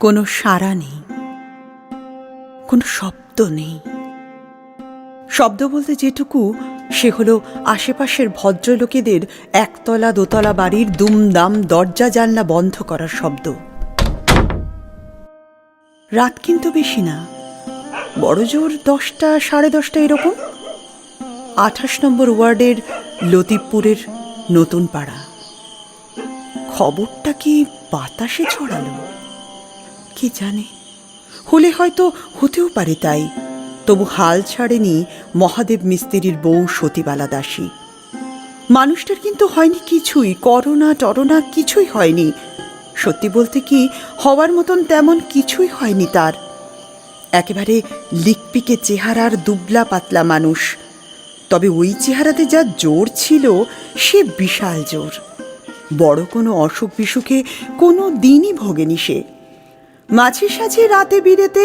কোনো সাড়া নেই, কোনো শব্দ নেই। শব্দ বলতে যেটুকু, সে হলো আশেপাশের ভদ্রলোকেদের একতলা দোতলা বাড়ির দুমদাম দরজা জানলা বন্ধ করার শব্দ। রাত কিন্তু বেশি না। বড় জোর দশটা, সাড়ে দশটা এরকম। আঠাশ নম্বর ওয়ার্ডের লতিফপুরের নতুন পাড়া। খবরটা কি বাতাসে ছড়ালো? কে জানে? হলে হয়তো হতেও পারে তাই। তবু হাল ছাড়েনি মহাদেব মিস্ত্রির বউ সতীবালা দাসী। মানুষটার কিন্তু হয়নি কিছুই, করোনা, টরোনা কিছুই হয়নি। সত্যি বলতে কি, হওয়ার মতন তেমন কিছুই হয়নি তার। একেবারে লিকপিকে চেহারার দুবলা পাতলা মানুষ। তবে ওই চেহারাতে যা জোর ছিল, সে বিশাল জোর। বড় কোনো অসুখ বিসুখে কোনো দিনই ভোগেনি সে। মাঝে সাঝে রাতে বিরেতে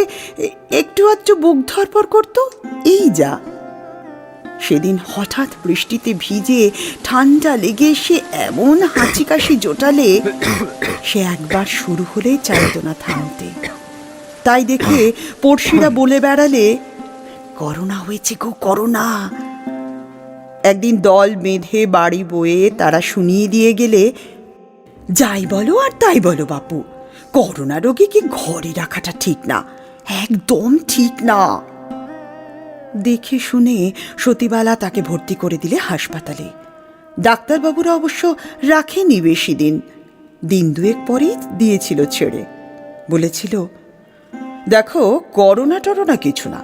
একটু আধটু বুক ধরপর করতো? এই যা। সেদিন হঠাৎ বৃষ্টিতে ভিজে ঠান্ডা লেগে সে এমন হাঁচি কাশি জোটালে সে একবার শুরু হলেই চাইতো না থামতে। তাই দেখে পড়শিরা বলে বেড়ালে করোনা হয়েছে গো করোনা একদিন দল বেঁধে বাড়ি বয়ে তারা শুনিয়ে দিয়ে গেলে, যাই বলো আর তাই বলো বাপু। করোনা রোগীকে ঘরে রাখাটা ঠিক না? একদম ঠিক না। দেখে শুনে সতীবালা তাকে ভর্তি করে দিলে হাসপাতালে। ডাক্তারবাবুরা অবশ্য রাখেনি বেশি দিন। দিন দুয়েক পরেই দিয়েছিল ছেড়ে। বলেছিল, দেখো করোনা টরোনা কিছু না।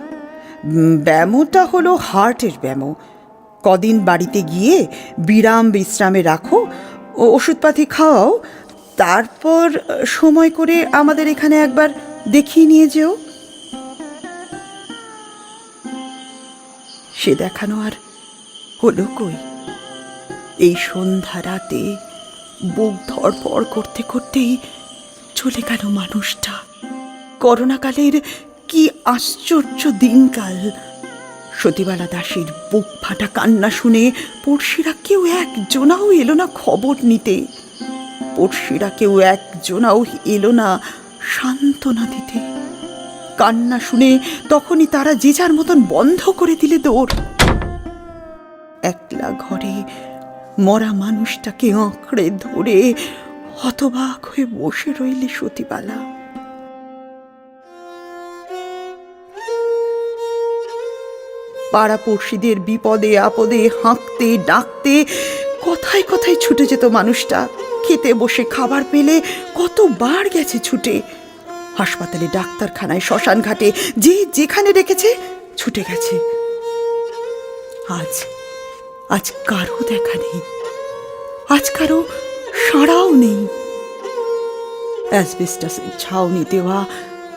ব্যামোটা হলো হার্টের ব্যামো। কদিন বাড়িতে গিয়ে বিরাম বিশ্রামে রাখো ওষুধপাতি খাওয়াও তারপর সময় করে আমাদের এখানে একবার দেখিয়ে নিয়ে যেও। সে দেখানো আর হলো কই? এই সন্ধ্যা রাতে বুক ধরপড় করতে করতেই চলে গেল মানুষটা। করোনাকালের কি আশ্চর্য দিনকাল। সতীবালা দাসীর বুক ফাটা কান্না শুনে পড়শিরা কেউ একজনাও এলো না খবর নিতে। পড়শিরা কেউ একজনাও এলো না সান্ত্বনা দিতে। কান্না শুনে তখনই তারা যে যার মতন বন্ধ করে দিলে দৌড়। একলা ঘরে মরা মানুষটাকে আঁকড়ে ধরে হতবাক হয়ে বসে রইলে সতীবালা। পাড়াপড়শিদের বিপদে আপদে হাঁকতে, ডাকতে, কথায় কথায় ছুটে যেত মানুষটা। খেতে বসে খাবার পেলে কতবার গেছে ছুটে। হাসপাতালে ডাক্তারখানায় শ্মশান ঘাটে যে যেখানে রেখেছে ছুটে গেছে। আজ আজ কারও দেখা নেই। আজ কারও সাড়াও নেই। অ্যাসবেস্টাসের ছাউনি দেওয়া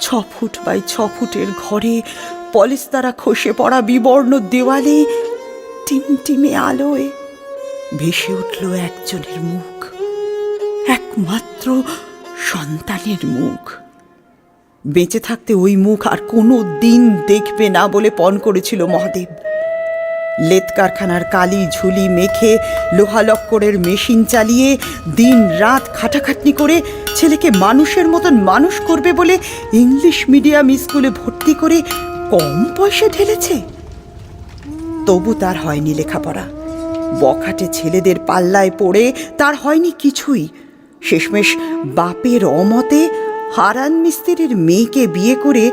ছ ফুট বাই ছ ফুটের ঘরে পলিস্তারা খসে পড়া বিবর্ণ দেওয়ালে টিমটিমে আলোয় ভেসে উঠল একজনের মুখ। একমাত্র সন্তানের মুখ। বেঁচে থাকতে ওই মুখ আর কোনো দিন দেখবে না বলে পণ করেছিল মহাদেব। লেত কারখানার কালি ঝুলি মেখে লোহা লক্করের মেশিন চালিয়ে দিন রাত খাটাখাটনি করে ছেলেকে মানুষের মতন মানুষ করবে বলে ইংলিশ মিডিয়াম স্কুলে ভর্তি করে কম পয়সা ঢেলেছে। তবু তার হয়নি লেখাপড়া। বখাটে ছেলেদের পাল্লায় পড়ে তার হয়নি কিছুই। শেষমেশ বাপের অমতে হারান মিস্ত্রির মেয়েকে বিয়ে করে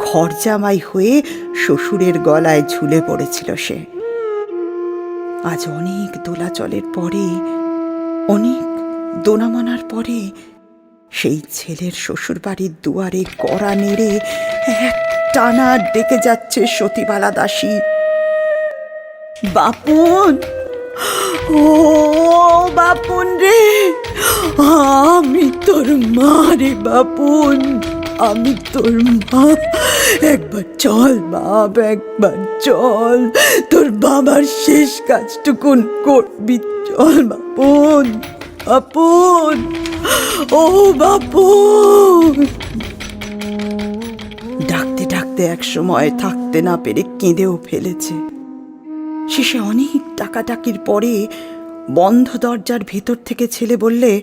ঘর জামাই হয়ে শ্বশুরের গলায় ঝুলে পড়েছিল সে। আজ অনেক দোলাচলের পরে, অনেক দোনামানার পরে সেই ছেলের শ্বশুরবাড়ির দুয়ারে কড়া নেড়ে এক টানা ডেকে যাচ্ছে সতীবালা দাসী। বাপন! ও বাপন রে, আমি তোর মা রে বাপন, আমি তোর মা। একবার চল বাপ, একবার চল, তোর বাবার শেষ কাজটুকুন করবি। চল বাপন বাপন, ও বাপন। ডাকতে ডাকতে এক সময় থাকতে না পেরে কেঁদেও ফেলেছে। শেষে অনেক টাকাটাকির পরে বন্ধ দরজার ভেতর থেকে ছেলে বললে,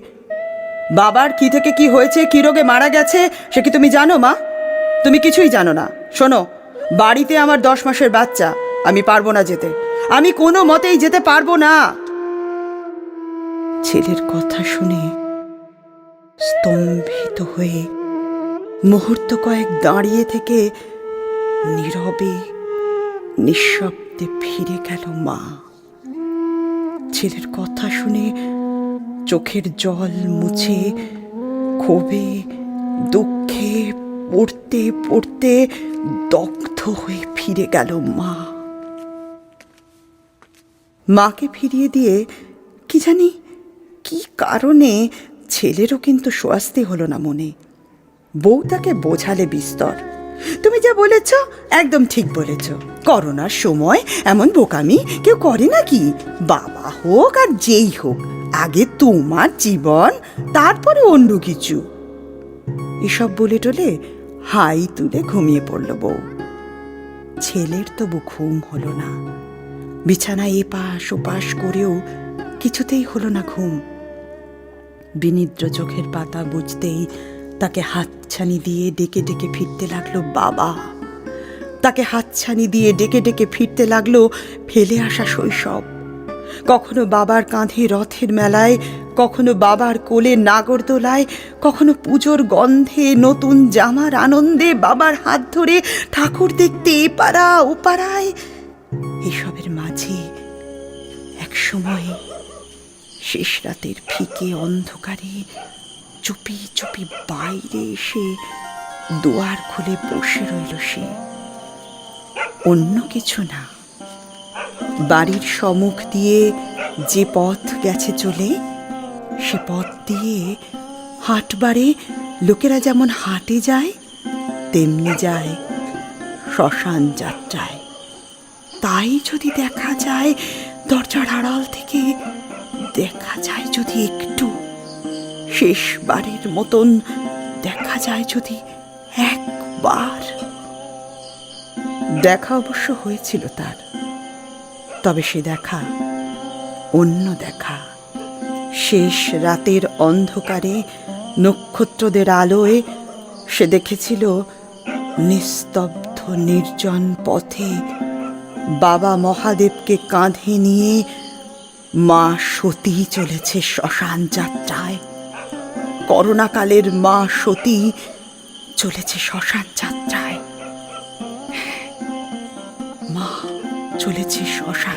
বাবার কি থেকে কি হয়েছে? কি রোগে মারা গেছে? সে কি তুমি জানো, মা? তুমি কিছুই জানো না। শোনো, বাড়িতে আমার দশ মাসের বাচ্চা, আমি পারব না যেতে। আমি কোনো মতেই যেতে পারব না। ছেলের কথা শুনে স্তম্ভিত হয়ে মুহূর্ত কয়েক দাঁড়িয়ে থেকে নীরবে, নিঃশব্দে ফিরে গেল মা। ছেলের কথা শুনে চোখের জল মুছে ক্ষোভে, দুঃখে পড়তে পড়তে দগ্ধ হয়ে ফিরে গেল মা। মাকে ফিরিয়ে দিয়ে কি জানি কি কারণে ছেলেরও কিন্তু স্বস্তি হলো না মনে। বউ তাকে বোঝালে বিস্তর। তুমি যা বলেছ একদম ঠিক বলেছ। করোনার সময় এমন বোকামি কেউ করে নাকি? বাবা হোক আর যেই হোক, আগে তোমার জীবন, তারপরে অন্য কিছু। এসব বলে টলে হাই তুলে ঘুমিয়ে পড়ল বউ। ছেলের তবু ঘুম হলো না। বিছানায় এপাশ ওপাশ করেও কিছুতেই হলো না ঘুম। বিনিদ্র চোখের পাতা বুঝতেই তাকে হাতছানি দিয়ে ডেকে ডেকে ফিরতে লাগল বাবা। তাকে হাতছানি দিয়ে ডেকে ডেকে ফিরতে লাগল ফেলে আসা শৈশব। কখনো বাবার কাঁধে রথের মেলায়, কখনো বাবার কোলে নাগরদোলায়, কখনো পুজোর গন্ধে নতুন জামার আনন্দে বাবার হাত ধরে ঠাকুর দেখতে এপাড়া ওপাড়ায়। এসবের মাঝে এক সময় শেষ রাতের ফিকে অন্ধকারে চুপি চুপি বাইরে এসে দুয়ার খুলে বসে রইল সে। অন্য কিছু না। বাড়ির সম্মুখ দিয়ে যে পথ গেছে চলে, সে পথ দিয়ে হাটবারে লোকেরা যেমন হাটে যায়, তেমনি যায় শ্মশান যাত্রায়। তাই যদি দেখা যায়, দরজার আড়াল থেকে দেখা যায় যদি একটু। শেষবারের মতন দেখা যায় যদি একবার। দেখা অবশ্য হয়েছিল তার, তবে সে দেখা, অন্য দেখা। শেষ রাতের অন্ধকারে নক্ষত্রদের আলোয় সে দেখেছিল নিস্তব্ধ নির্জন পথে বাবা মহাদেবকে কাঁধে নিয়ে মা সতী চলেছে শ্মশান যাত্রায়। করোনাকালের মা সতী চলেছে শ্মশান যাত্রায়। মা চলেছে শ্মশান